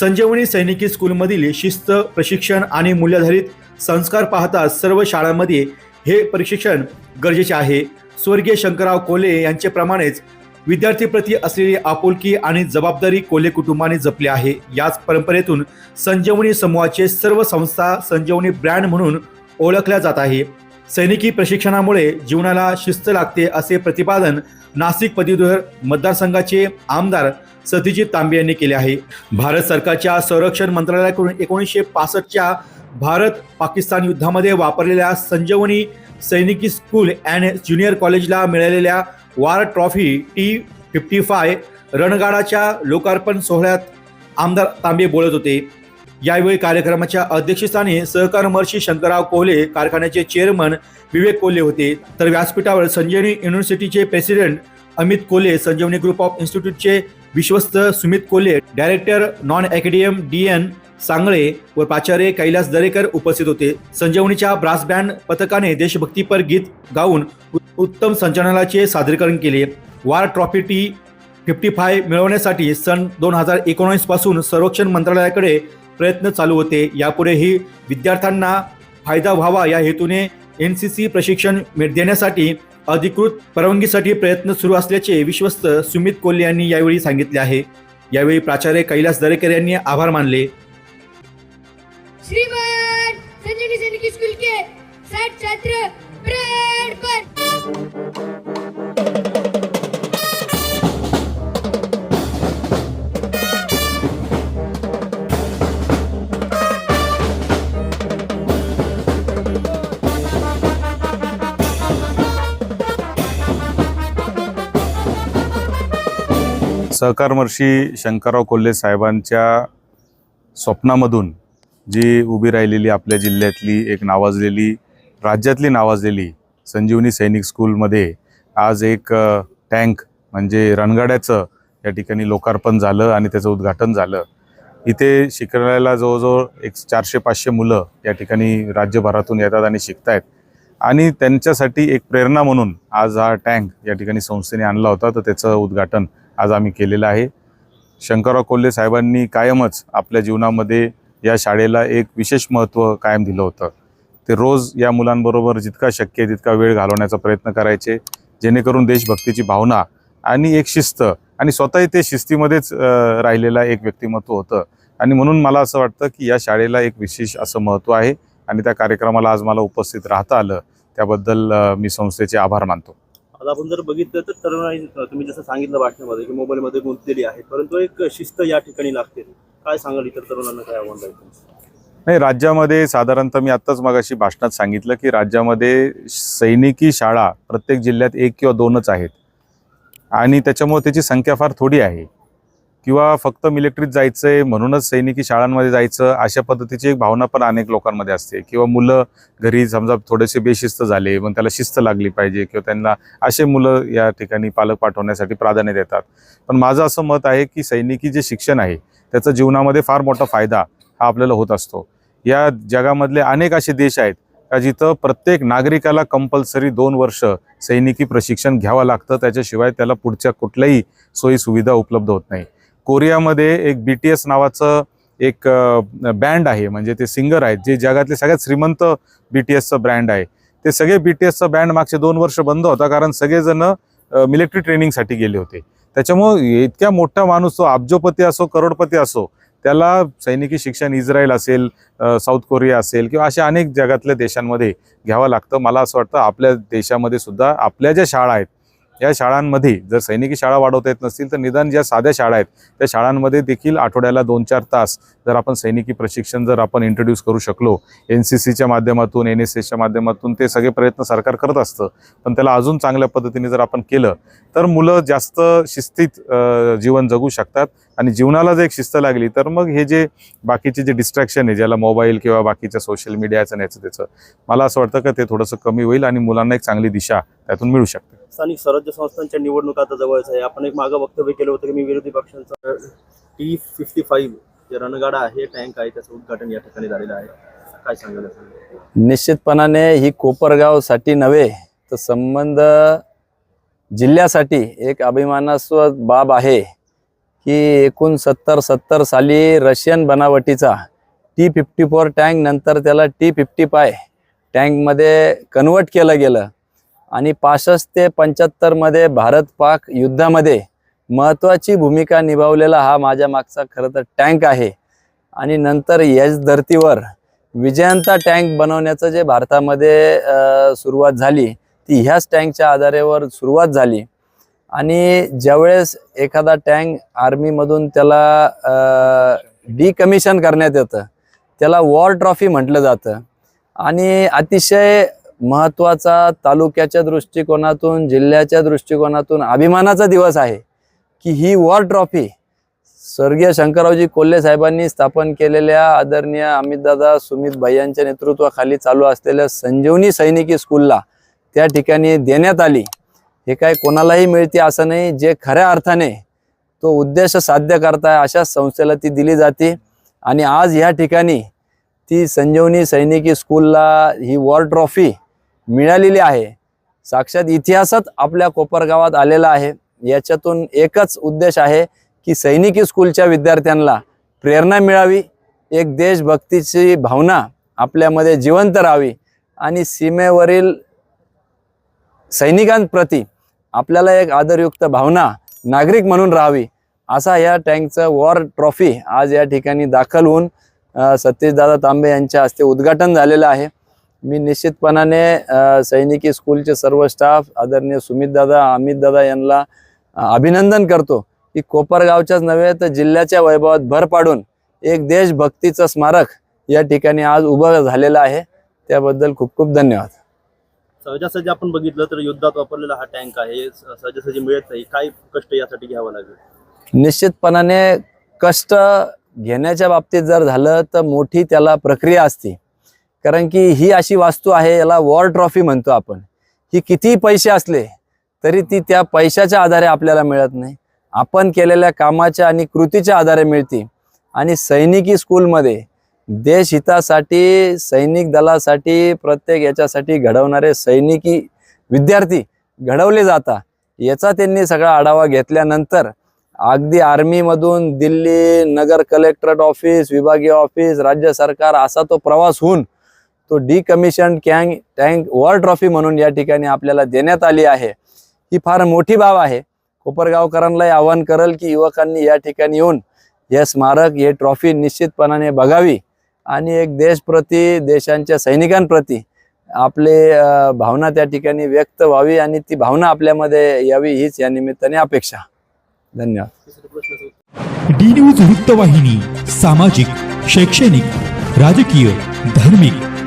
संजीवनी सैनिकी स्कूलमधील शिस्त प्रशिक्षण आणि मूल्याधारित संस्कार पाहता सर्व शाळांमध्ये हे प्रशिक्षण गरजेचे आहे. स्वर्गीय शंकरराव कोले यांच्याप्रमाणेच विद्यार्थीप्रती असलेली आपुलकी आणि जबाबदारी कोले कुटुंबाने जपली आहे. याच परंपरेतून संजीवनी समूहाचे सर्व संस्था संजीवनी ब्रँड म्हणून ओळखल्या जात आहे. सैनिकी प्रशिक्षणामुळे जीवनाला शिस्त लागते असे प्रतिपादन नाशिक पदवीधर मतदारसंघाचे आमदार सतीजित तांबे यांनी केले आहे. भारत सरकारच्या संरक्षण मंत्रालयाकडून एकोणीसशे पासष्टच्या भारत पाकिस्तान युद्धामध्ये वापरलेल्या संजीवनी सैनिकी स्कूल अँड ज्युनियर कॉलेजला मिळालेल्या war trophy T fifty five रणगाडाच्या लोकार्पण सोहळ्यात आमदार तांबे बोलत होते. यावेळी कार्यक्रमाच्या अध्यक्षस्थानी सहकार महर्षी शंकरराव कोहले कारखान्याचे चेअरमन विवेक कोल्हे होते. तर व्यासपीठावर Sanjivani युनिव्हर्सिटीचे president Amit Kolhe Sanjivani group of इन्स्टिट्यूटचे विश्वस्त Sumit Kolhe director non academic D N Sangle व प्राचार्य कैलास दरेकर उपस्थित होते. संजीवनीच्या ब्रास बँड पथकाने देशभक्तीपर गीत गाऊन उत्तम संचालनाचे सादरीकरण केले. वार ट्रॉफी टी फिफ्टी फाय मिळवण्यासाठी सन दोन हजार एकोणीसपासून संरक्षण मंत्रालयाकडे प्रयत्न चालू होते. यापुढेही विद्यार्थ्यांना फायदा व्हावा या हेतूने एन सी सी प्रशिक्षण देण्यासाठी अधिकृत परवानगीसाठी प्रयत्न सुरू असल्याचे विश्वस्त सुमित कोल्हे यांनी यावेळी सांगितले आहे. यावेळी प्राचार्य कैलास दरेकर यांनी आभार मानले. स्कूल के छात्र सहकारमर्षी शंकरराव कोल्हे साहेबांच्या स्वप्नामधून जी उभी राहिलेली आपल्या जिल्ह्यातली एक नावाजलेली राज्यातली नावाजलेली संजीवनी सैनिक स्कूलमध्ये आज एक टँक म्हणजे रणगाड्याचं या ठिकाणी लोकार्पण झालं आणि त्याचं उद्घाटन झालं. इथे शिकायला जवळजवळ एक चारशे पाचशे मुलं या ठिकाणी राज्यभरातून येतात आणि शिकतायत. आणि त्यांच्यासाठी एक प्रेरणा म्हणून आज हा टँक या ठिकाणी संस्थेने आणला होता तर त्याचं उद्घाटन आज आम्ही केलेलं आहे. शंकरराव कोल्हे साहेबांनी कायमच आपल्या जीवनामध्ये या शाळेला एक विशेष महत्त्व कायम दिलं होतं. ते रोज या मुलांबरोबर जितका शक्य आहे तितका वेळ घालवण्याचा प्रयत्न करायचे जेणेकरून देशभक्तीची भावना आणि एक शिस्त आणि स्वतःही ते शिस्तीमध्येच राहिलेला एक व्यक्तिमत्व होतं. आणि म्हणून मला असं वाटतं की या शाळेला एक विशेष असं महत्त्व आहे आणि त्या कार्यक्रमाला आज मला उपस्थित राहता आलं. त्याबद्दल मी संस्थेचे आभार मानतो. आता आपण जर बघितलं तर तरुणाई तुम्ही जसं सांगितलं भाषणामध्ये की मोबाईलमध्ये गुंतलेली आहे परंतु एक शिस्त या ठिकाणी लागते. काय सांगाल इतर तरुणांना काय आव्हान राहील नाही राज्यामध्ये साधारणतः मी आत्ताच मगाशी भाषणात सांगितलं की राज्यामध्ये सैनिकी शाळा प्रत्येक जिल्ह्यात एक किंवा दोनच आहेत. आणि त्याच्यामुळे त्याची संख्या फार थोडी आहे. किंवा फक्त मिलिटरीत जायचं आहे म्हणूनच सैनिकी शाळांमध्ये जायचं अशा पद्धतीची एक भावना पण अनेक लोकांमध्ये असते. किंवा मुलं घरी समजा थोडेसे बेशिस्त झाले मग त्याला शिस्त लागली पाहिजे किंवा त्यांना असे मुलं या ठिकाणी पालक पाठवण्यासाठी प्राधान्य देतात. पण माझं असं मत आहे की सैनिकी जे शिक्षण आहे त्याचा जीवनामध्ये फार मोठा फायदा हा आपल्याला होत असतो. या जगामधले अनेक असे देश आहेत का जिथं प्रत्येक नागरिकाला कंपल्सरी दोन वर्ष सैनिकी प्रशिक्षण घ्यावं लागतं त्याच्याशिवाय त्याला पुढच्या कुठल्याही सोयीसुविधा उपलब्ध होत नाही. कोरियामध्ये एक बी टी एस नावाचं एक बँड आहे. म्हणजे ते सिंगर आहेत जे जगातले सगळ्यात श्रीमंत बी टी एसचं ब्रँड आहे. ते सगळे बी टी एसचा बँड मागचे दोन वर्ष बंद होता कारण सगळेजण मिलिटरी ट्रेनिंगसाठी गेले होते. त्याच्यामुळं इतक्या मोठा माणूस तो अब्जोपती असो करोडपती असो त्याला सैनिकी शिक्षण इस्रायल असेल साऊथ कोरिया असेल किंवा अशा अनेक जगातल्या देशांमध्ये घ्यावं लागतं. मला असं वाटतं आपल्या देशामध्ये सुद्धा आपल्या ज्या शाळा आहेत या शाळांमध्ये जर सैनिकी शाळा वाढवता येत नसतील तर निदान ज्या साध्या शाळा आहेत त्या शाळांमध्ये देखील आठवड्याला दोन चार तास जर आपण सैनिकी प्रशिक्षण जर आपण इंट्रोड्यूस करू शकलो एन सी सीच्या माध्यमातून एन एस एसच्या माध्यमातून ते सगळे प्रयत्न सरकार करत असतं पण त्याला अजून चांगल्या पद्धतीने जर आपण केलं तर मुलं जास्त शिस्तीत जीवन जगू शकतात आणि जीवनाला जर एक शिस्त लागली तर मग हे जे बाकीचे जे डिस्ट्रॅक्शन आहे ज्याला मोबाईल किंवा बाकीच्या सोशल मीडियाचं याचं त्याचं मला असं वाटतं का ते थोडंसं कमी होईल आणि मुलांना एक चांगली दिशा त्यातून मिळू शकते. स्थानिक स्वराज्य संस्थांच्या निवडणुका आता जवळच आहे. आपण एक मागं वक्तव्य केलं होतं की मी विरोधी पक्षांचा टी फिफ्टी फाईव्ह जे रणगाडा आहे टँक आहे त्याचं उद्घाटन या ठिकाणी झालेलं आहे. काय सांगायला निश्चितपणाने ही कोपरगावसाठी नव्हे तर संबंध जिल्ह्यासाठी एक अभिमानास्पद बाब आहे की एकूण सत्तर सत्तर साली रशियन बनावटीचा टी फिफ्टी फोर टँक नंतर त्याला टी फिफ्टी फाय टँकमध्ये कन्वर्ट केलं गेलं. आणि पासष्ट ते पंच्याहत्तरमध्ये भारत पाक युद्धामध्ये महत्त्वाची भूमिका निभावलेला हा माझ्या मागचा खरं तर टँक आहे. आणि नंतर याच धर्तीवर विजयंता टँक बनवण्याचं जे भारतामध्ये सुरुवात झाली ती ह्याच टँकच्या आधारेवर सुरुवात झाली. आणि ज्यावेळेस एखादा टँक आर्मीमधून त्याला डिकमिशन करण्यात येतं त्याला वॉर ट्रॉफी म्हटलं जातं. आणि अतिशय महत्त्वाचा तालुक्याच्या दृष्टिकोनातून जिल्ह्याच्या दृष्टिकोनातून अभिमानाचा दिवस आहे की ही वॉर ट्रॉफी स्वर्गीय शंकररावजी कोल्हे साहेबांनी स्थापन केलेल्या आदरणीय अमितदादा सुमित भाई यांच्या नेतृत्वाखाली चालू असलेल्या संजीवनी सैनिकी स्कूलला त्या ठिकाणी देण्यात आली. हे काय कोणालाही मिळते असं नाही जे खऱ्या अर्थाने तो उद्देश साध्य करताय अशा संस्थेला ती दिली जाते. आणि आज ह्या ठिकाणी ती संजीवनी सैनिकी स्कूलला ही वॉर ट्रॉफी मिळालेली आहे. साक्षात इतिहासात आपल्या कोपरगावात आलेला आहे. याच्यातून एकच उद्देश आहे की सैनिकी स्कूलच्या विद्यार्थ्यांना प्रेरणा मिळावी एक देशभक्तीची भावना आपल्यामध्ये जिवंत राहावी आणि सीमेवरील सैनिकांप्रती आपल्याला एक आदरयुक्त भावना नागरिक म्हणून राहावी असा या टँकचं वॉर ट्रॉफी आज या ठिकाणी दाखल होऊन सतीशदादा तांबे यांच्या हस्ते उद्घाटन झालेलं आहे. मी निश्चितपणाने सैनिकी स्कूलचे सर्व स्टाफ आदरणीय सुमितदादा अमितदादा यांना अभिनंदन करतो की कोपरगावच्याच नव्हे तर जिल्ह्याच्या वैभवात भर पाडून एक देशभक्तीचं स्मारक या ठिकाणी आज उभं झालेलं आहे. त्याबद्दल खूप खूप धन्यवाद. सहजासहजी आपण बघितलं तर युद्धात वापरलेला हा टँक आहे. सहजासहजी मिळत नाही. काय कष्ट यासाठी घ्यावं लागेल? निश्चितपणाने कष्ट घेण्याच्या बाबतीत जर झालं तर मोठी त्याला प्रक्रिया असते. कारण की ही अशी वास्तू आहे याला वॉर ट्रॉफी म्हणतो आपण. ही कितीही पैसे असले तरी ती त्या पैशाच्या आधारे आपल्याला मिळत नाही. आपण केलेल्या कामाच्या आणि कृतीच्या आधारे मिळते. आणि सैनिकी स्कूलमध्ये देशहितासाठी सैनिक दलासाठी प्रत्येक याच्यासाठी घडवणारे सैनिकी विद्यार्थी घडवले जातात. याचा त्यांनी सगळा आढावा घेतल्यानंतर अगदी आर्मीमधून दिल्ली नगर कलेक्टरेट ऑफिस विभागीय ऑफिस राज्य सरकार असा तो प्रवास होऊन तो डिकमिशन कॅंग टँक वॉर ट्रॉफी म्हणून या ठिकाणी आपल्याला देण्यात आली आहे. ही फार मोठी बाब आहे. कोपरगावकरांनाही आवाहन करेल की युवकांनी या ठिकाणी येऊन हे स्मारक हे ट्रॉफी निश्चितपणाने बघावी. आणि एक देशप्रती देशांच्या सैनिकांप्रती आपले भावना त्या ठिकाणी व्यक्त व्हावी आणि ती भावना आपल्यामध्ये यावी हीच या निमित्ताने अपेक्षा. धन्यवाद. डी न्यूज वृत्तवाहिनी सामाजिक शैक्षणिक राजकीय धार्मिक.